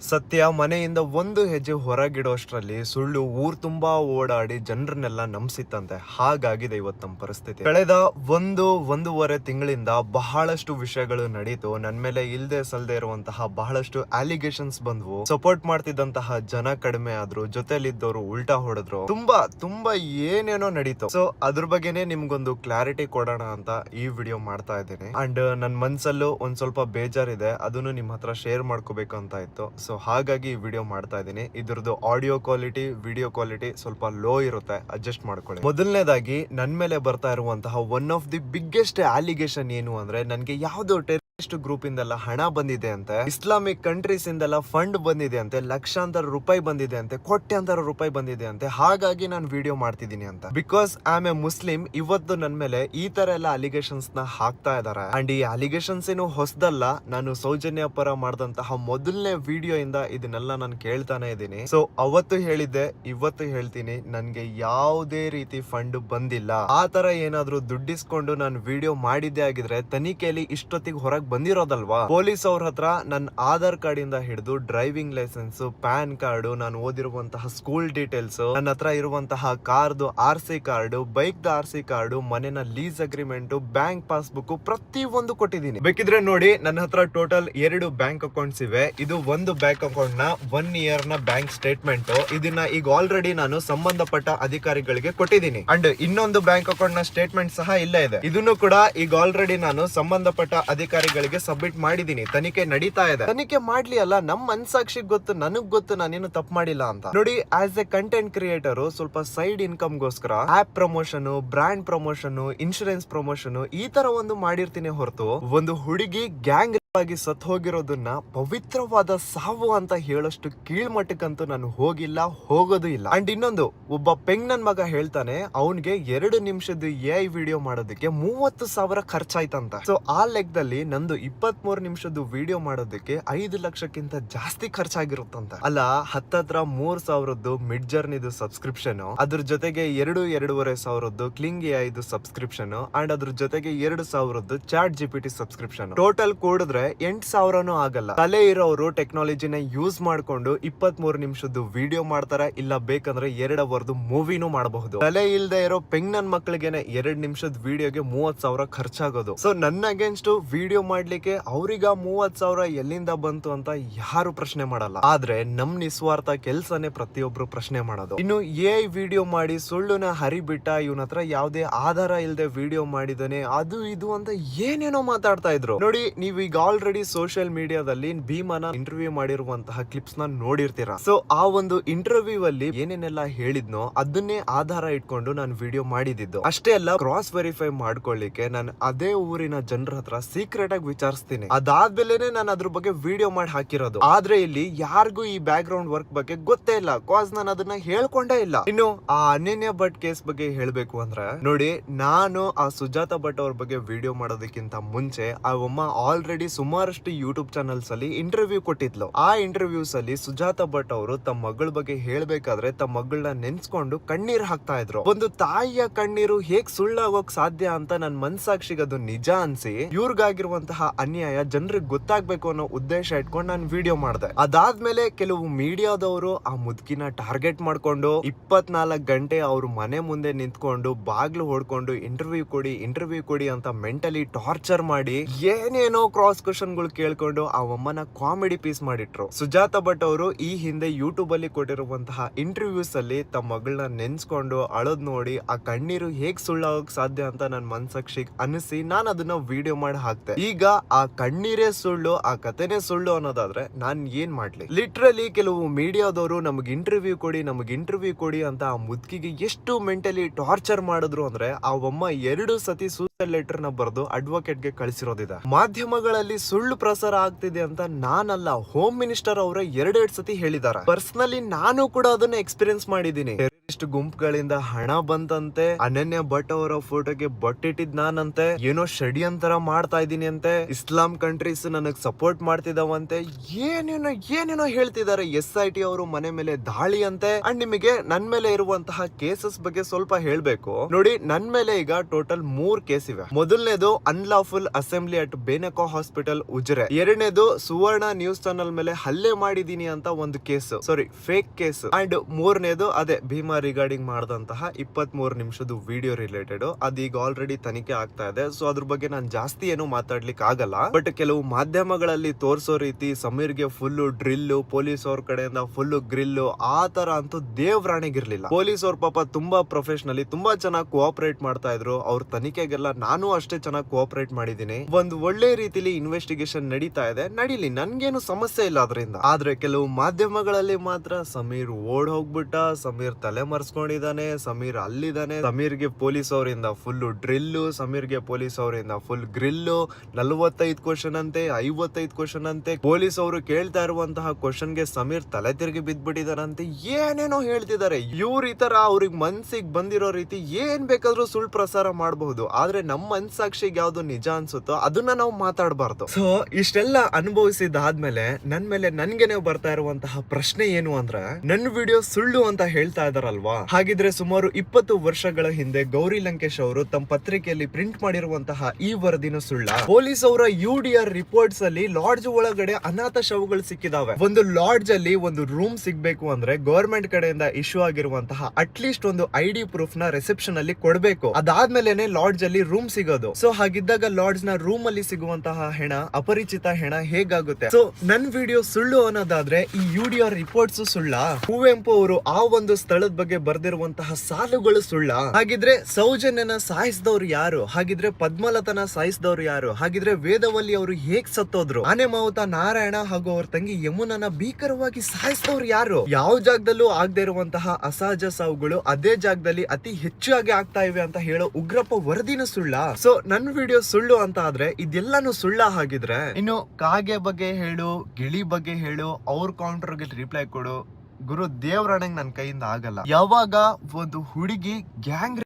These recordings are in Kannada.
ಸತ್ಯ, ಮನೆಯಿಂದ ಒಂದು ಹೆಜ್ಜೆ ಹೊರಗಿಡೋಷ್ಟ್ರಲ್ಲಿ ಸುಳ್ಳು, ಊರ್ ತುಂಬಾ ಓಡಾಡಿ ಜನರನ್ನೆಲ್ಲ ನಂಬಿಸಿತ್ತಂತೆ. ಹಾಗಾಗಿದೆ ಇವತ್ತು ನಮ್ಮ ಪರಿಸ್ಥಿತಿ. ಕಳೆದ ಒಂದು, ಒಂದೂವರೆ ತಿಂಗಳಿಂದ ಬಹಳಷ್ಟು ವಿಷಯಗಳು ನಡೀತು. ನನ್ ಮೇಲೆ ಇಲ್ಲದೆ ಸಲ್ದೆ ಇರುವಂತಹ ಬಹಳಷ್ಟು ಅಲಿಗೇಷನ್ಸ್ ಬಂದ್ವು. ಸಪೋರ್ಟ್ ಮಾಡ್ತಿದ್ದಂತಹ ಜನ ಕಡಿಮೆ ಆದ್ರು, ಜೊತೆಲಿದ್ದವರು ಉಲ್ಟಾ ಹೊಡೆದ್ರು. ತುಂಬಾ ತುಂಬಾ ಏನೇನೋ ನಡೀತು. ಸೊ ಅದ್ರ ಬಗ್ಗೆನೇ ನಿಮ್ಗೊಂದು ಕ್ಲಾರಿಟಿ ಕೊಡೋಣ ಅಂತ ಈ ವಿಡಿಯೋ ಮಾಡ್ತಾ ಇದ್ದೀನಿ. ಅಂಡ್ ನನ್ ಮನ್ಸಲ್ಲೂ ಒಂದ್ ಸ್ವಲ್ಪ ಬೇಜಾರಿದೆ. ಅದನ್ನು ನಿಮ್ ಹತ್ರ ಶೇರ್ ಮಾಡ್ಕೋಬೇಕು ಅಂತ ಇತ್ತು ಸೊ ಹಾಗಾಗಿ ಈ ವಿಡಿಯೋ ಮಾಡ್ತಾ ಇದ್ದೀನಿ. ಇದ್ರದ್ದು ಆಡಿಯೋ ಕ್ವಾಲಿಟಿ ವಿಡಿಯೋ ಕ್ವಾಲಿಟಿ ಸ್ವಲ್ಪ ಲೋ ಇರುತ್ತೆ. ಅಡ್ಜಸ್ಟ್ ಮಾಡ್ಕೊಳ್ಳಿ. ಮೊದಲನೇದಾಗಿ ನನ್ನ ಮೇಲೆ ಬರ್ತಾ ಇರುವಂತಹ one of the biggest allegation ಏನು ಅಂದ್ರೆ, ನನಗೆ ಯಾವ್ದೋ ಟೆರರಿಸ್ಟ್ ಗ್ರೂಪ್ ಇಂದೆಲ್ಲ ಹಣ ಬಂದಿದೆ ಅಂತೆ ಇಸ್ಲಾಮಿಕ್ ಕಂಟ್ರೀಸ್ ಇಂದೆಲ್ಲ ಫಂಡ್ ಬಂದಿದೆ ಅಂತೆ, ಲಕ್ಷಾಂತರ ರೂಪಾಯಿ ಬಂದಿದೆ ಅಂತೆ, ಕೋಟ್ಯಾಂತರ ರೂಪಾಯಿ ಬಂದಿದೆ ಅಂತೆ. ಹಾಗಾಗಿ ನಾನು ವಿಡಿಯೋ ಮಾಡ್ತಿದ್ದೀನಿ ಅಂತ. Because I am a Muslim ಇವತ್ತು ನನ್ ಮೇಲೆ ಈ ತರ ಎಲ್ಲ ಅಲಿಗೇಷನ್ಸ್ನ ಹಾಕ್ತಾ ಇದಾರೆ. ಅಂಡ್ ಈ ಅಲಿಗೇಷನ್ಸ್ ಏನು ಹೊಸದಲ್ಲ, ನಾನು ಸೌಜನ್ಯ ಪರ ಮಾಡಿದಂತಹ ಮೊದಲನೇ ವಿಡಿಯೋ ಇಂದ ಇದನ್ನೆಲ್ಲ ನಾನು ಕೇಳ್ತಾನೆ ಇದ್ದೀನಿ. ಸೊ ಅವತ್ತು ಹೇಳಿದ್ದೆ, ಇವತ್ತು ಹೇಳ್ತೀನಿ, ನನ್ಗೆ ಯಾವುದೇ ರೀತಿ ಫಂಡ್ ಬಂದಿಲ್ಲ. ಆ ತರ ಏನಾದ್ರೂ ದುಡ್ಡಿಸ್ಕೊಂಡು ನಾನು ವಿಡಿಯೋ ಮಾಡಿದ್ದೆ ಆಗಿದ್ರೆ ತನಿಖೆಯಲ್ಲಿ ಇಷ್ಟೊತ್ತಿಗೆ ಹೊರಗೆ ಬಂದಿರೋದಲ್ವಾ? ಪೊಲೀಸ್ ಅವ್ರ ಹತ್ರ ನನ್ನ ಆಧಾರ್ ಕಾರ್ಡ್ ಇಂದ ಹಿಡಿದು ಡ್ರೈವಿಂಗ್ ಲೈಸೆನ್ಸ್, ಪ್ಯಾನ್ ಕಾರ್ಡ್, ನಾನು ಓದಿರುವಂತಹ ಸ್ಕೂಲ್ ಡೀಟೇಲ್ಸ್ ನನ್ನ ಹತ್ರ ಇರುವಂತಹ card R C card bike the R C card, ಮನೆನ ಲೀಸ್ ಅಗ್ರಿಮೆಂಟ್, ಬ್ಯಾಂಕ್ ಪಾಸ್ಬುಕ್ ಪ್ರತಿ ಒಂದು ಕೊಟ್ಟಿದ್ದೀನಿ. ಬೇಕಿದ್ರೆ ನೋಡಿ, ನನ್ನ ಹತ್ರ ಟೋಟಲ್ ಎರಡು ಬ್ಯಾಂಕ್ ಅಕೌಂಟ್ಸ್ ಇವೆ. ಇದು ಒಂದು ಬ್ಯಾಂಕ್ ಅಕೌಂಟ್ನ ಒನ್ ಇಯರ್ನ ಬ್ಯಾಂಕ್ ಸ್ಟೇಟ್ಮೆಂಟ್. ಇದನ್ನ ಈಗ ಆಲ್ರೆಡಿ ನಾನು ಸಂಬಂಧಪಟ್ಟ ಅಧಿಕಾರಿಗಳಿಗೆ ಕೊಟ್ಟಿದ್ದೀನಿ. ಅಂಡ್ ಇನ್ನೊಂದು ಬ್ಯಾಂಕ್ ಅಕೌಂಟ್ನ ಸ್ಟೇಟ್ಮೆಂಟ್ ಸಹ ಇಲ್ಲೇ ಇದೆ. ಇದನ್ನು ಕೂಡ ಈಗ ಆಲ್ರೆಡಿ ನಾನು ಸಂಬಂಧಪಟ್ಟ ಅಧಿಕಾರಿಗಳಿಗೆ ಸಬ್ಮಿಟ್ ಮಾಡಿದೀನಿ ತನಿಖೆ ನಡೀತಾ ಇದೆ. ತನಿಖೆ ಮಾಡ್ಲಿ ಅಲ್ಲ, ನಮ್ ಮನ್ಸಾಕ್ಷಿಗ್ ಗೊತ್ತು, ನನಗ್ ಗೊತ್ತು, ನಾನೇನು ತಪ್ಪು ಮಾಡಿಲ್ಲ ಅಂತ. ನೋಡಿ ಆಸ್ ಎ ಕಂಟೆಂಟ್ ಕ್ರಿಯೇಟರ್ ಸ್ವಲ್ಪ ಸೈಡ್ ಇನ್ಕಮ್ ಗೋಸ್ಕರ app promotion brand promotion insurance promotion ಈ ತರ ಒಂದು ಮಾಡಿರ್ತೀನಿ ಹೊರತು, ಒಂದು ಹುಡುಗಿ ಗ್ಯಾಂಗ್ ಆಗಿ ಸತ್ ಹೋಗಿರೋದನ್ನ ಪವಿತ್ರವಾದ ಸಾವು ಅಂತ ಹೇಳಷ್ಟು ಕೀಳ್ಮಟ್ಟಕ್ಕಂತೂ ನಾನು ಹೋಗಿಲ್ಲ, ಹೋಗೋದು ಇಲ್ಲ. ಅಂಡ್ ಇನ್ನೊಂದು, ಒಬ್ಬ ಪೆಂಗ್ ನನ್ ಮಗ ಹೇಳ್ತಾನೆ, ಅವನ್ಗೆ ಎರಡು ನಿಮಿಷದ ಎ ಐ ವಿಡಿಯೋ ಮಾಡೋದಕ್ಕೆ ಮೂವತ್ತು ಸಾವಿರ ಖರ್ಚಾಯ್ತಂತ. ಸೊ ಆ ಲೆಕ್ಕದಲ್ಲಿ ನಂದು ಇಪ್ಪತ್ತ್ ಮೂರು ನಿಮಿಷದ ವಿಡಿಯೋ ಮಾಡೋದಕ್ಕೆ ಐದು ಲಕ್ಷಕ್ಕಿಂತ ಜಾಸ್ತಿ ಖರ್ಚಾಗಿರುತ್ತಂತ. ಅಲ್ಲ, ಹತ್ತತ್ರ ಮೂರ್ ಸಾವಿರದ್ದು ಮಿಡ್ ಜರ್ನಿದು ಸಬ್ಸ್ಕ್ರಿಪ್ಷನ್, ಅದ್ರ ಜೊತೆಗೆ ಎರಡು ಎರಡೂವರೆ ಸಾವಿರದ್ದು ಕ್ಲಿಂಗ್ ಎ ಐದು ಸಬ್ಸ್ಕ್ರಿಪ್ಷನ್ ಅಂಡ್ ಅದ್ರ ಜೊತೆಗೆ ಎರಡು ಸಾವಿರದ್ದು ಚಾಟ್ ಜಿಪಿಟಿ ಸಬ್ಸ್ಕ್ರಿಪ್ಷನ್. ಟೋಟಲ್ ಕೂಡಿದ್ರೆ ಎಂಟ್ ಸಾವಿರನೂ ಆಗಲ್ಲ. ತಲೆ ಇರೋರು ಟೆಕ್ನಾಲಜಿನ ಯೂಸ್ ಮಾಡ್ಕೊಂಡು ಇಪ್ಪತ್ ಮೂರು ನಿಮಿಷದ್ದು ವಿಡಿಯೋ ಮಾಡ್ತಾರ ಇಲ್ಲ ಬೇಕಂದ್ರೆ ಎರಡ್ ಅವರ್ದು ಮೂವಿನೂ ಮಾಡಬಹುದು. ತಲೆ ಇಲ್ದೆ ಇರೋ ಪೆಂಗ್ನನ್ ನನ್ ಎರಡ್ ನಿಮಿಷದ ವಿಡಿಯೋಗೆ ಮೂವತ್ ಸಾವಿರ ಖರ್ಚಾಗೋದು. ಸೊ ನನ್ನ ಅಗೇನ್ಸ್ಟ್ ವಿಡಿಯೋ ಮಾಡ್ಲಿಕ್ಕೆ ಅವ್ರಿಗ ಮೂವತ್ ಸಾವಿರ ಎಲ್ಲಿಂದ ಬಂತು ಅಂತ ಯಾರು ಪ್ರಶ್ನೆ ಮಾಡಲ್ಲ. ಆದ್ರೆ ನಮ್ ನಿಸ್ವಾರ್ಥ ಕೆಲ್ಸನೇ ಪ್ರತಿಯೊಬ್ರು ಪ್ರಶ್ನೆ ಮಾಡೋದು. ಇನ್ನು ಎ ವಿಡಿಯೋ ಮಾಡಿ ಸುಳ್ಳುನ ಹರಿಬಿಟ್ಟ ಇವನ ಹತ್ರ ಯಾವ್ದೇ ಆಧಾರ ಇಲ್ಲದೆ ವಿಡಿಯೋ ಮಾಡಿದಾನೆ ಅದು ಇದು ಅಂತ ಏನೇನೋ ಮಾತಾಡ್ತಾ ಇದ್ರು. ನೋಡಿ ನೀವು ಈಗ ಆಲ್ರೆಡಿ ಸೋಷಿಯಲ್ ಮೀಡಿಯಾದಲ್ಲಿ ಭೀಮನ ಇಂಟರ್ವ್ಯೂ ಮಾಡಿರುವಂತಹ ಕ್ಲಿಪ್ಸ್ನ ನೋಡಿರ್ತೀರಾ? ಸೊ ಆ ಒಂದು ಇಂಟರ್ವ್ಯೂ ಅಲ್ಲಿ ಏನೇನೆಲ್ಲ ಹೇಳಿದ್ನೋ ಅದನ್ನೇ ಆಧಾರ ಇಟ್ಕೊಂಡು ನಾನು ವಿಡಿಯೋ ಮಾಡಿದ್ದು. ಅಷ್ಟೇ ಅಲ್ಲ ಕ್ರಾಸ್ ವೆರಿಫೈ ಮಾಡ್ಕೊಳ್ಳಿಕ್ಕೆ ನಾನು ಅದೇ ಊರಿನ ಜನರ ಹತ್ರ ಸೀಕ್ರೆಟ್ ಆಗಿ ವಿಚಾರಿಸ್ತೀನಿ. ಅದಾದ್ಮೇಲೆ ನಾನು ಅದ್ರ ಬಗ್ಗೆ ವಿಡಿಯೋ ಮಾಡಿ ಹಾಕಿರೋದು. ಆದ್ರೆ ಇಲ್ಲಿ ಯಾರಿಗೂ ಈ ಬ್ಯಾಕ್ ಗ್ರೌಂಡ್ ವರ್ಕ್ ಬಗ್ಗೆ ಗೊತ್ತೇ ಇಲ್ಲ. ಕಾಸ್ ನಾನು ಅದನ್ನ ಹೇಳ್ಕೊಂಡೇ ಇಲ್ಲ. ಇನ್ನು ಆ ಅನನ್ಯ ಭಟ್ ಕೇಸ್ ಬಗ್ಗೆ ಹೇಳ್ಬೇಕು ಅಂದ್ರೆ, ನೋಡಿ, ನಾನು ಆ ಸುಜಾತ ಭಟ್ ಅವ್ರ ಬಗ್ಗೆ ವಿಡಿಯೋ ಮಾಡೋದಕ್ಕಿಂತ ಮುಂಚೆ, ಆ ಒಮ್ಮ ಆಲ್ರೆಡಿ ಸುಮಾರಷ್ಟು ಯೂಟ್ಯೂಬ್ ಚಾನೆಲ್ಸ್ ಅಲ್ಲಿ ಇಂಟರ್ವ್ಯೂ ಕೊಟ್ಟಿದ್ಲು. ಆ ಇಂಟರ್ವ್ಯೂಸ್ ಅಲ್ಲಿ ಸುಜಾತ ಭಟ್ ಅವರು ತಮ್ಮ ಮಗಳ ಬಗ್ಗೆ ಹೇಳ್ಬೇಕಾದ್ರೆ ತಮ್ಮ ಮಗಳನ್ನ ನೆನ್ಸ್ಕೊಂಡು ಕಣ್ಣೀರ್ ಹಾಕ್ತಾ ಇದ್ರು. ಒಂದು ತಾಯಿಯ ಕಣ್ಣೀರು ಹೇಗ್ ಸುಳ್ಳಾಗೋಕ್ ಸಾಧ್ಯ ಅಂತ ನನ್ ಮನ್ಸಾಕ್ಷಿಗೆ ಅದು ನಿಜ ಅನ್ಸಿ, ಇವ್ರಿಗಾಗಿರುವಂತಹ ಅನ್ಯಾಯ ಜನರಿಗೆ ಗೊತ್ತಾಗ್ಬೇಕು ಅನ್ನೋ ಉದ್ದೇಶ ಇಟ್ಕೊಂಡು ನಾನು ವಿಡಿಯೋ ಮಾಡಿದೆ. ಅದಾದ್ಮೇಲೆ ಕೆಲವು ಮೀಡಿಯಾದವರು ಆ ಮುದುಕಿನ ಟಾರ್ಗೆಟ್ ಮಾಡ್ಕೊಂಡು ಇಪ್ಪತ್ನಾಲ್ಕು ಗಂಟೆ ಅವ್ರ ಮನೆ ಮುಂದೆ ನಿಂತ್ಕೊಂಡು ಬಾಗ್ಲು ಹೊಡ್ಕೊಂಡು ಇಂಟರ್ವ್ಯೂ ಕೊಡಿ ಇಂಟರ್ವ್ಯೂ ಕೊಡಿ ಅಂತ ಮೆಂಟಲಿ ಟಾರ್ಚರ್ ಮಾಡಿ ಏನೇನೋ ಕ್ರಾಸ್ ಕ್ವಶನ್ಗಳು ಕೇಳ್ಕೊಂಡು ಆ ಅಮ್ಮನ ಕಾಮಿಡಿ ಪೀಸ್ ಮಾಡಿಟ್ರು. ಸುಜಾತ ಭಟ್ ಅವರು ಈ ಹಿಂದೆ ಯೂಟ್ಯೂಬ್ ಅಲ್ಲಿ ಕೊಟ್ಟಿರುವಂತಹ ಇಂಟರ್ವ್ಯೂಸ್ ಅಲ್ಲಿ ತಮ್ಮ ಮಗಳನ್ನ ನೆನ್ಸ್ಕೊಂಡು ಅಳದ್ ನೋಡಿ ಆ ಕಣ್ಣೀರು ಹೇಗ್ ಸುಳ್ಳಾಗಕ್ ಸಾಧ್ಯ ಅಂತ ನನ್ನ ಮನ್ಸಾಕ್ಷಿಗ್ ಅನಿಸಿ ನಾನು ಅದನ್ನ ವಿಡಿಯೋ ಮಾಡಿ ಹಾಕ್ತೆ. ಈಗ ಆ ಕಣ್ಣೀರೇ ಸುಳ್ಳು, ಆ ಕಥೆನೇ ಸುಳ್ಳು ಅನ್ನೋದಾದ್ರೆ ನಾನ್ ಏನ್ ಮಾಡ್ಲಿ? ಲಿಟ್ರಲಿ ಕೆಲವು ಮೀಡಿಯಾದವರು ನಮಗ್ ಇಂಟರ್ವ್ಯೂ ಕೊಡಿ, ನಮಗ್ ಇಂಟರ್ವ್ಯೂ ಕೊಡಿ ಅಂತ ಆ ಮುದ್ಕಿಗೆ ಎಷ್ಟು ಮೆಂಟಲಿ ಟಾರ್ಚರ್ ಮಾಡಿದ್ರು ಅಂದ್ರೆ ಆ ಒಮ್ಮ ಎರಡು ಸತಿ ಸೂಸೈಡ್ ಲೆಟರ್ನ ಬರೆದು ಅಡ್ವೊಕೇಟ್ಗೆ ಕಳಿಸಿರೋದಿದೆ. ಮಾಧ್ಯಮಗಳಲ್ಲಿ ಸುಳ್ಳು ಪ್ರಸಾರ ಆಗ್ತಿದೆ ಅಂತ ನಾನಲ್ಲ ಹೋಮ್ ಮಿನಿಸ್ಟರ್ ಅವರ ಎರಡೆರಡು ಸತಿ ಹೇಳಿದ್ದಾರೆ. ಪರ್ಸನಲಿ ನಾನು ಕೂಡ ಅದನ್ನ ಎಕ್ಸ್ಪೀರಿಯನ್ಸ್ ಮಾಡಿದ್ದೀನಿ. ಟೆರರಿಸ್ಟ್ ಗುಂಪುಗಳಿಂದ ಹಣ ಬಂತಂತೆ. ಅನನ್ಯ ಭಟ್ ಅವರ ಫೋಟೋಗೆ ಬಟ್ಟಿಟ್ಟಿದ್ ನಾನಂತೆ. ಏನೋ ಷಡ್ಯಂತರ ಮಾಡ್ತಾ ಇದೀನಿ ಅಂತೆ. ಇಸ್ಲಾಂ ಕಂಟ್ರೀಸ್ ನನಗ್ ಸಪೋರ್ಟ್ ಮಾಡ್ತಿದಾವಂತೆ. ಏನೇನೋ ಏನೇನೋ ಹೇಳ್ತಿದ್ದಾರೆ ಎಸ್ ಐ ಟಿ ಅವರು ಮನೆ ಮೇಲೆ ದಾಳಿ ಅಂತೆ. ಅಂಡ್ ನಿಮಗೆ ನನ್ ಮೇಲೆ ಇರುವಂತಹ ಕೇಸಸ್ ಬಗ್ಗೆ ಸ್ವಲ್ಪ ಹೇಳ್ಬೇಕು. ನೋಡಿ, ನನ್ ಮೇಲೆ ಈಗ ಟೋಟಲ್ ಮೂರ್ ಕೇಸ್ ಇವೆ. ಮೊದಲನೇದು ಅನ್ಲಾಫುಲ್ ಅಸೆಂಬ್ಲಿ ಅಟ್ ಬೇನಕೋ ಹಾಸ್ಪಿಟಲ್ ಉಜ್ರೆ. ಎರಡನೇದು ಸುವರ್ಣ ನ್ಯೂಸ್ ಚಾನಲ್ ಮೇಲೆ ಹಲ್ಲೆ ಮಾಡಿದೀನಿ ಅಂತ ಒಂದು case sorry fake case and ಮೂರನೇದು ಅದೇ ಭೀಮಾ ರಿಗಾರ್ಡಿಂಗ್ ಮಾಡಿದಂತಹ ಇಪ್ಪತ್ತ್ ಮೂರು ನಿಮಿಷದ ವಿಡಿಯೋ ರಿಲೇಟೆಡ್ ಅದೀಗ ಆಲ್ರೆಡಿ ತನಿಖೆ ಆಗ್ತಾ ಇದೆ. ಸೊ ಅದ್ರ ಬಗ್ಗೆ ನಾನು ಜಾಸ್ತಿ ಏನು ಮಾತಾಡ್ಲಿಕ್ಕೆ ಆಗಲ್ಲ. ಬಟ್ ಕೆಲವು ಮಾಧ್ಯಮಗಳಲ್ಲಿ ತೋರಿಸೋ ರೀತಿ ಸಮೀರ್ಗೆ ಫುಲ್ ಡ್ರಿಲ್ ಪೊಲೀಸ್ ಅವ್ರ ಕಡೆಯಿಂದ ಫುಲ್ ಗ್ರಿಲ್ ಆ ತರ ಅಂತೂ ದೇವ್ರಾಣಿಗಿರ್ಲಿಲ್ಲ. ಪೊಲೀಸ್ ಅವ್ರ ಪಾಪ ತುಂಬಾ ಪ್ರೊಫೆಷನಲಿ ತುಂಬಾ ಚೆನ್ನಾಗಿ ಕೋಆಪರೇಟ್ ಮಾಡ್ತಾ ಇದ್ರು. ಅವ್ರ ತನಿಖೆಗೆಲ್ಲ ನಾನು ಅಷ್ಟೇ ಚೆನ್ನಾಗಿ ಕೋಆಪರೇಟ್ ಮಾಡಿದ್ದೀನಿ. ಒಂದು ಒಳ್ಳೆ ರೀತಿಲಿ ಇನ್ವೆಸ್ಟಿಗೇಷನ್ ನಡೀತಾ ಇದೆ. ನಡೀಲಿ, ನನ್ಗೇನು ಸಮಸ್ಯೆ ಇಲ್ಲ ಅದರಿಂದ. ಆದ್ರೆ ಕೆಲವು ಮಾಧ್ಯಮಗಳಲ್ಲಿ ಮಾತ್ರ ಸಮೀರ್ ಓಡ್ ಹೋಗ್ಬಿಟ್ಟ, ಸಮೀರ್ ತಲೆ ಮರ್ಸ್ಕೊಂಡಿದ್ದಾನೆ, ಸಮೀರ್ ಅಲ್ಲಿದ್ದಾನೆ. ಸಮೀರ್ಗೆ ಪೊಲೀಸ್ ಅವರಿಂದ ಫುಲ್ ಡ್ರಿಲ್ಲು ಸಮೀರ್ಗೆ ಪೊಲೀಸ್ ಅವರಿಂದ ಫುಲ್ ಗ್ರಿಲ್ಲು ನಲ್ವತ್ತೈದು ಕ್ವಶನ್ ಅಂತೆ, ಐವತ್ತೈದು ಕ್ವಶನ್ ಅಂತೆ. ಪೊಲೀಸ್ ಅವರು ಕೇಳ್ತಾ ಇರುವಂತಹ ಕ್ವಶನ್ಗೆ ಸಮೀರ್ ತಲೆ ತಿರುಗಿ ಬಿದ್ದ್ಬಿಟ್ಟಿದಾರಂತೆ ಏನೇನೋ ಹೇಳ್ತಿದ್ದಾರೆ. ಇವ್ರ ಈ ತರ ಅವ್ರಿಗೆ ಮನ್ಸಿಗೆ ಬಂದಿರೋ ರೀತಿ ಏನ್ ಬೇಕಾದ್ರೂ ಸುಳ್ಳು ಪ್ರಸಾರ ಮಾಡಬಹುದು. ಆದ್ರೆ ನಮ್ಮ ಮನ್ಸಾಕ್ಷಿಗೆ ಯಾವ್ದು ನಿಜ ಅನ್ಸುತ್ತೋ ಅದನ್ನ ನಾವು ಮಾತಾಡಬಾರ್ದು. ಸೊ ಇಷ್ಟೆಲ್ಲ ಅನುಭವಿಸಿದಾದ್ಮೇಲೆ ನನ್ ಮೇಲೆ ನನ್ಗೆ ಬರ್ತಾ ಇರುವಂತಹ ಪ್ರಶ್ನೆ ಏನು ಅಂದ್ರೆ ನನ್ನ ವಿಡಿಯೋ ಸುಳ್ಳು ಅಂತ ಹೇಳ್ತಾ ಇದಾರಲ್ವಾ ಹಾಗಿದ್ರೆ ಸುಮಾರು ಇಪ್ಪತ್ತು ವರ್ಷಗಳ ಹಿಂದೆ ಗೌರಿ ಲಂಕೇಶ್ ಅವರು ತಮ್ಮ ಪತ್ರಿಕೆಯಲ್ಲಿ ಪ್ರಿಂಟ್ ಮಾಡಿರುವಂತಹ ಈ ವರದಿನ ಸುಳ್ಳ. ಪೊಲೀಸ್ ಅವರ ಯು ಡಿ ಆರ್ ರಿಪೋರ್ಟ್ಸ್ ಅಲ್ಲಿ ಲಾಡ್ಜ್ ಒಳಗಡೆ ಅನಾಥ ಶವಗಳು ಸಿಕ್ಕಿದಾವೆ. ಒಂದು ಲಾಡ್ಜ್ ಅಲ್ಲಿ ಒಂದು ರೂಮ್ ಸಿಗ್ಬೇಕು ಅಂದ್ರೆ ಗವರ್ಮೆಂಟ್ ಕಡೆಯಿಂದ ಇಶ್ಯೂ ಆಗಿರುವಂತಹ ಅಟ್ಲೀಸ್ಟ್ ಒಂದು ಐಡಿ ಪ್ರೂಫ್ನ ರಿಸೆಪ್ಷನ್ ಅಲ್ಲಿ ಕೊಡ್ಬೇಕು. ಅದಾದ್ಮೇಲೆನೆ ಲಾಡ್ಜ್ ಅಲ್ಲಿ ರೂಮ್ ಸಿಗೋದು. ಸೊ ಹಾಗಿದ್ದಾಗ ಲಾಡ್ಜ್ನ ರೂಮ್ ಅಲ್ಲಿ ಸಿಗುವಂತಹ ಹೆಣ, ಅಪರಿಚಿತ ಹೆಣ ಹೇಗಾಗುತ್ತೆ? ಸೊ ನನ್ ವಿಡಿಯೋ ಸುಳ್ಳು ಅನ್ನೋದಾದ್ರೆ ಈ ಯು ಡಿ ಆರ್ ರಿಪೋರ್ಟ್ಸ್ ಸುಳ್ಳ. ಕುವೆಂಪು ಅವರು ಆ ಒಂದು ಸ್ಥಳದ ಬಗ್ಗೆ ಬರ್ದಿರುವಂತಹ ಸಾಲುಗಳು ಸುಳ್ಳ. ಹಾಗಿದ್ರೆ ಸೌಜನ್ಯನ ಸಾಯಿಸಿದವ್ರು ಯಾರು? ಹಾಗಿದ್ರೆ ಪದ್ಮಲತನ ಸಾಯಿಸಿದವ್ರು ಯಾರು? ಹಾಗಿದ್ರೆ ವೇದವಲ್ಲಿ ಅವರು ಹೇಗ್ ಸತ್ತೋದ್ರು? ಆನೆ ಮಾವುತ ನಾರಾಯಣ ಹಾಗೂ ಅವ್ರ ತಂಗಿ ಯಮುನನ ಭೀಕರವಾಗಿ ಸಾಯಿಸಿದವ್ರು ಯಾರು? ಯಾವ ಜಾಗದಲ್ಲೂ ಆಗದೆ ಇರುವಂತಹ ಅಸಹಜ ಸಾವುಗಳು ಅದೇ ಜಾಗದಲ್ಲಿ ಅತಿ ಹೆಚ್ಚಾಗಿ ಆಗ್ತಾ ಇವೆ ಅಂತ ಹೇಳೋ ಉಗ್ರಪ್ಪ ವರದಿನ ಸುಳ್ಳ. ಸೊ ನನ್ ವಿಡಿಯೋ ಸುಳ್ಳು ಅಂತ ಆದ್ರೆ ಇದೆಲ್ಲಾನು ಸುಳ್ಳ ಹಾಗಿದ್ರೆ? ಇನ್ನು ಕಾಗೆ ಬಗ್ಗೆ ಹೇಳು, ಗಿಳಿ ಬಗ್ಗೆ ಹೇಳು, ಅವ್ರ ಕೌಂಟರ್ಗೆ ರಿಪ್ಲೈ ಕೊಡು. ಗುರು ದೇವ್ರಣಂಗ್ ನನ್ನ ಕೈಯಿಂದ ಆಗಲ್ಲ. ಯಾವಾಗ ಒಂದು ಹುಡುಗಿ ಗ್ಯಾಂಗ್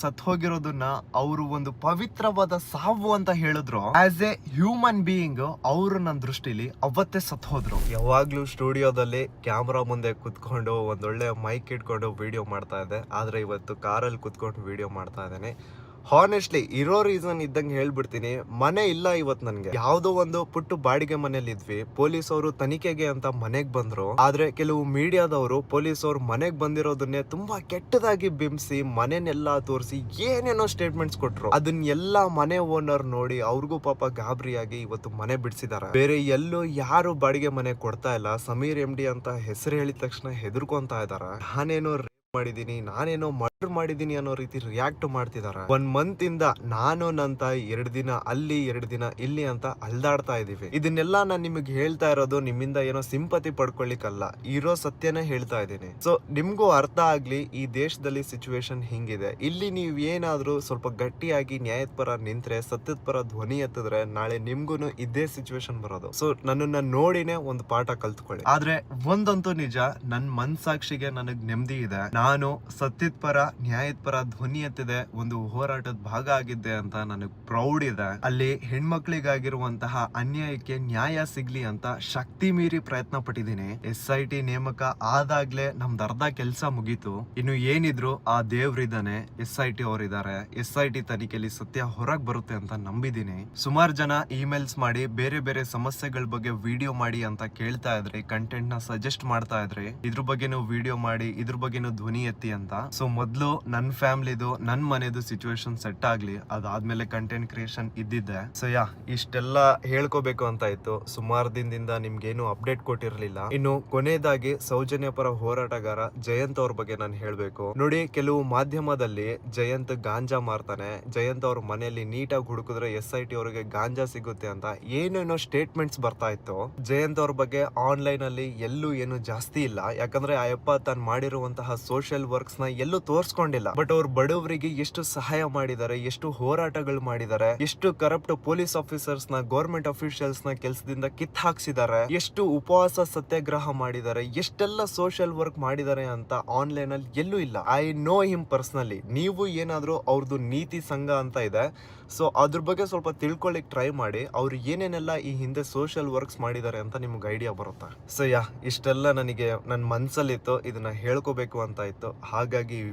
ಸತ್ ಹೋಗಿರೋದನ್ನ ಅವರು ಒಂದು ಪವಿತ್ರವಾದ ಸಾವು ಅಂತ ಹೇಳಿದ್ರು ಆಸ್ ಎ ಹ್ಯೂಮನ್ ಬೀಯಿಂಗ್ ಅವರು ನನ್ನ ದೃಷ್ಟಿಲಿ ಅವತ್ತೇ ಸತ್ ಹೋದ್ರು. ಯಾವಾಗ್ಲೂ ಸ್ಟುಡಿಯೋದಲ್ಲಿ ಕ್ಯಾಮ್ರಾ ಮುಂದೆ ಕುತ್ಕೊಂಡು ಒಂದೊಳ್ಳೆ ಮೈಕ್ ಇಟ್ಕೊಂಡು ವಿಡಿಯೋ ಮಾಡ್ತಾ ಇದ್ದೆ. ಆದ್ರೆ ಇವತ್ತು ಕಾರಲ್ಲಿ ಕುತ್ಕೊಂಡು ವಿಡಿಯೋ ಮಾಡ್ತಾ ಇದ್ದೇನೆ. ಹಾನೆಸ್ಟ್ಲಿ ಇರೋ ರೀಸನ್ ಇದ್ದಂಗೆ ಹೇಳ್ಬಿಡ್ತೀನಿ. ಮನೆ ಇಲ್ಲ ಇವತ್ ನನ್ಗೆ. ಯಾವ್ದೋ ಒಂದು ಪುಟ್ಟು ಬಾಡಿಗೆ ಮನೇಲಿ ಇದ್ವಿ. ಪೊಲೀಸ್ ಅವರು ತನಿಖೆಗೆ ಅಂತ ಮನೆಗ್ ಬಂದ್ರು. ಆದ್ರೆ ಕೆಲವು ಮೀಡಿಯಾದವರು ಪೊಲೀಸ್ ಅವ್ರು ಮನೆಗ್ ಬಂದಿರೋದನ್ನೇ ತುಂಬಾ ಕೆಟ್ಟದಾಗಿ ಬಿಂಬಿಸಿ ಮನೆನೆಲ್ಲ ತೋರಿಸಿ ಏನೇನೋ ಸ್ಟೇಟ್ಮೆಂಟ್ಸ್ ಕೊಟ್ರು. ಅದನ್ನ ಎಲ್ಲಾ ಮನೆ ಓನರ್ ನೋಡಿ ಅವ್ರಿಗೂ ಪಾಪ ಗಾಬರಿಯಾಗಿ ಇವತ್ತು ಮನೆ ಬಿಡಿಸಿದಾರೆ. ಬೇರೆ ಎಲ್ಲೂ ಯಾರು ಬಾಡಿಗೆ ಮನೆ ಕೊಡ್ತಾ ಇಲ್ಲ. ಸಮೀರ್ ಎಂ ಡಿ ಅಂತ ಹೆಸರು ಹೇಳಿದ ತಕ್ಷಣ ಹೆದರ್ಕೊಂತ ಇದಾರ. ನಾನೇನೋ ಮಾಡಿದೀನಿ, ನಾನೇನೋ ಮರ್ಡರ್ ಮಾಡಿದೀನಿ ಅನ್ನೋ ರೀತಿ ರಿಯಾಕ್ಟ್ ಮಾಡ್ತಿದಾರೆ. ಒನ್ ಮಂತ್ ಇಂದ ನಾನು ನನ್ನ ತಾಯಿ ಎರಡು ದಿನ ಅಲ್ಲಿ, ಎರಡು ದಿನ ಇಲ್ಲಿ ಅಂತ ಅಲ್ದಾಡ್ತಾ ಇದೀವಿ. ಇದನ್ನೆಲ್ಲ ನಾನ್ ನಿಮಗೆ ಹೇಳ್ತಾ ಇರೋದು ನಿಮ್ಮಿಂದ ಏನೋ ಸಿಂಪತಿ ಪಡ್ಕೊಳ್ಳಿಕ್ಕಲ್ಲ. ಇರೋ ಸತ್ಯನೇ ಹೇಳ್ತಾ ಇದ್ದೀನಿ ಸೊ ನಿಮ್ಗೂ ಅರ್ಥ ಆಗ್ಲಿ, ಈ ದೇಶದಲ್ಲಿ ಸಿಚುವೇಶನ್ ಹಿಂಗಿದೆ. ಇಲ್ಲಿ ನೀವು ಏನಾದ್ರೂ ಸ್ವಲ್ಪ ಗಟ್ಟಿಯಾಗಿ ನ್ಯಾಯದ ಪರ ನಿಂತ್ರೆ, ಸತ್ಯದ ಪರ ಧ್ವನಿ ಎತ್ತಿದ್ರೆ ನಾಳೆ ನಿಮ್ಗೂನು ಇದೇ ಸಿಚುವೇಶನ್ ಬರೋದು. ಸೊ ನನ್ನನ್ನ ನೋಡಿನೇ ಒಂದು ಪಾಠ ಕಲ್ತ್ಕೊಳ್ಳಿ. ಆದ್ರೆ ಒಂದಂತೂ ನಿಜ ನನ್ನ ಮನ್ಸಾಕ್ಷಿಗೆ ನನಗ್ ನೆಮ್ಮದಿ ಇದೆ. ನಾನು ಸತ್ಯದ ಪರ ನ್ಯಾಯದ ಪರ ಧ್ವನಿ ಎತ್ತಿದೆ, ಒಂದು ಹೋರಾಟದ ಭಾಗ ಆಗಿದ್ದೆ ಅಂತ ನನಗೆ ಪ್ರೌಡ್ ಇದೆ. ಅಲ್ಲಿ ಹೆಣ್ಮಕ್ಳಿಗಾಗಿರುವಂತಹ ಅನ್ಯಾಯಕ್ಕೆ ನ್ಯಾಯ ಸಿಗ್ಲಿ ಅಂತ ಶಕ್ತಿ ಮೀರಿ ಪ್ರಯತ್ನ ಪಟ್ಟಿದ್ದೀನಿ. ಎಸ್ ಐ ಟಿ ನೇಮಕ ಆದಾಗ್ಲೇ ನಮ್ದು ಅರ್ಧ ಕೆಲಸ ಮುಗೀತು. ಇನ್ನು ಏನಿದ್ರು ಆ ದೇವ್ರಿದ್ದಾನೆ ಎಸ್ ಐ ಟಿ ಅವರಿದ್ದಾರೆ. ಎಸ್ ಐ ಟಿ ತನಿಖೆಯಲ್ಲಿ ಸತ್ಯ ಹೊರಗ್ ಬರುತ್ತೆ ಅಂತ ನಂಬಿದೀನಿ ಸುಮಾರು ಜನ ಇಮೇಲ್ಸ್ ಮಾಡಿ, ಬೇರೆ ಬೇರೆ ಸಮಸ್ಯೆಗಳ ಬಗ್ಗೆ ವಿಡಿಯೋ ಮಾಡಿ ಅಂತ ಕೇಳ್ತಾ ಇದ್ರಿ ಕಂಟೆಂಟ್ನ ಸಜೆಸ್ಟ್ ಮಾಡ್ತಾ ಇದ್ರಿ. ಇದ್ರ ಬಗ್ಗೆನೂ ವಿಡಿಯೋ ಮಾಡಿ, ಇದ್ರ ಬಗ್ಗೆನೂ ಧ್ವನಿ ಎತ್ತಿ ಅಂತ. ಸೊ ಮೊದ್ಲು ನನ್ ಫ್ಯಾಮಿಲಿದು ನನ್ನ ಮನೆದು ಸಿಚುವೇಶನ್ ಸೆಟ್ ಆಗ್ಲಿ, ಅದಾದ್ಮೇಲೆ ಕಂಟೆಂಟ್ ಕ್ರಿಯೇಷನ್ ಇದ್ದಿದ್ದೆ. ಸೊ ಯಾ ಇಷ್ಟೆಲ್ಲ ಹೇಳ್ಕೋಬೇಕು ಅಂತ ಇತ್ತು. ಸುಮಾರು ದಿನದಿಂದ ನಿಮ್ಗೇನು ಅಪ್ಡೇಟ್ ಕೊಟ್ಟಿರಲಿಲ್ಲ. ಇನ್ನು ಕೊನೆಯದಾಗಿ ಸೌಜನ್ಯ ಪರ ಹೋರಾಟಗಾರ ಜಯಂತ್ ಅವ್ರ ಬಗ್ಗೆ ನಾನು ಹೇಳಬೇಕು. ನೋಡಿ, ಕೆಲವು ಮಾಧ್ಯಮದಲ್ಲಿ ಜಯಂತ್ ಗಾಂಜಾ ಮಾರ್ತಾನೆ. ಜಯಂತ್ ಅವ್ರ ಮನೆಯಲ್ಲಿ ನೀಟಾಗಿ ಹುಡುಕಿದ್ರೆ ಎಸ್ ಐ ಟಿ ಅವರಿಗೆ ಗಾಂಜಾ ಸಿಗುತ್ತೆ ಅಂತ ಏನೇನೋ ಸ್ಟೇಟ್ಮೆಂಟ್ಸ್ ಬರ್ತಾ ಇತ್ತು. ಜಯಂತ್ ಅವ್ರ ಬಗ್ಗೆ ಆನ್ಲೈನ್ ಅಲ್ಲಿ ಎಲ್ಲೂ ಏನು ಜಾಸ್ತಿ ಇಲ್ಲ. ಯಾಕಂದ್ರೆ ಆ ಯಪ್ಪ ತಾನು ಮಾಡಿರುವಂತಹ ಸೋಷಿಯಲ್ ವರ್ಕ್ಸ್ನ ಎಲ್ಲೂ ತೋರ್ಸ್ ತೋರ್ಸ್ಕೊಂಡಿಲ್ಲ. ಬಟ್ ಅವ್ರು ಬಡವರಿಗೆ ಎಷ್ಟು ಸಹಾಯ ಮಾಡಿದ್ದಾರೆ ಎಷ್ಟು ಹೋರಾಟಗಳು ಮಾಡಿದ್ದಾರೆ ಎಷ್ಟು ಕರಪ್ಟ್ ಪೊಲೀಸ್ ಆಫೀಸರ್ಸ್ನ ಗೌರ್ಮೆಂಟ್ ಅಫಿಷಿಯಲ್ಸ್ನ ಕೆಲಸದಿಂದ ಕಿತ್ ಹಾಕ್ಸಿದ್ದಾರೆ ಎಷ್ಟು ಉಪವಾಸ ಸತ್ಯಾಗ್ರಹ ಮಾಡಿದ್ದಾರೆ ಎಷ್ಟೆಲ್ಲ ಸೋಷಿಯಲ್ ವರ್ಕ್ ಮಾಡಿದ್ದಾರೆ ಅಂತ ಆನ್ಲೈನ್ ಅಲ್ಲಿ ಎಲ್ಲೂ ಇಲ್ಲ. ಐ ನೋ ಹಿಮ್ ಪರ್ಸನಲಿ ನೀವು ಏನಾದ್ರೂ ಅವ್ರದ್ದು ನೀತಿ ಸಂಘ ಅಂತ ಇದೆ ಸೊ ಅದ್ರ ಬಗ್ಗೆ ಸ್ವಲ್ಪ ತಿಳ್ಕೊಳ್ಳಿಕ್ ಟ್ರೈ ಮಾಡಿ, ಅವ್ರು ಏನೇನೆಲ್ಲ ಈ ಹಿಂದೆ ಸೋಷಿಯಲ್ ವರ್ಕ್ಸ್ ಮಾಡಿದ್ದಾರೆ ಅಂತ ನಿಮ್ಗೆ ಐಡಿಯಾ ಬರುತ್ತೆ. ಸೊ ಯಾ ಇಷ್ಟೆಲ್ಲ ನನಗೆ ನನ್ನ ಮನ್ಸಲ್ಲಿತ್ತು, ಇದನ್ನ ಹೇಳ್ಕೋಬೇಕು ಅಂತ ಇತ್ತು. ಹಾಗಾಗಿ ಈ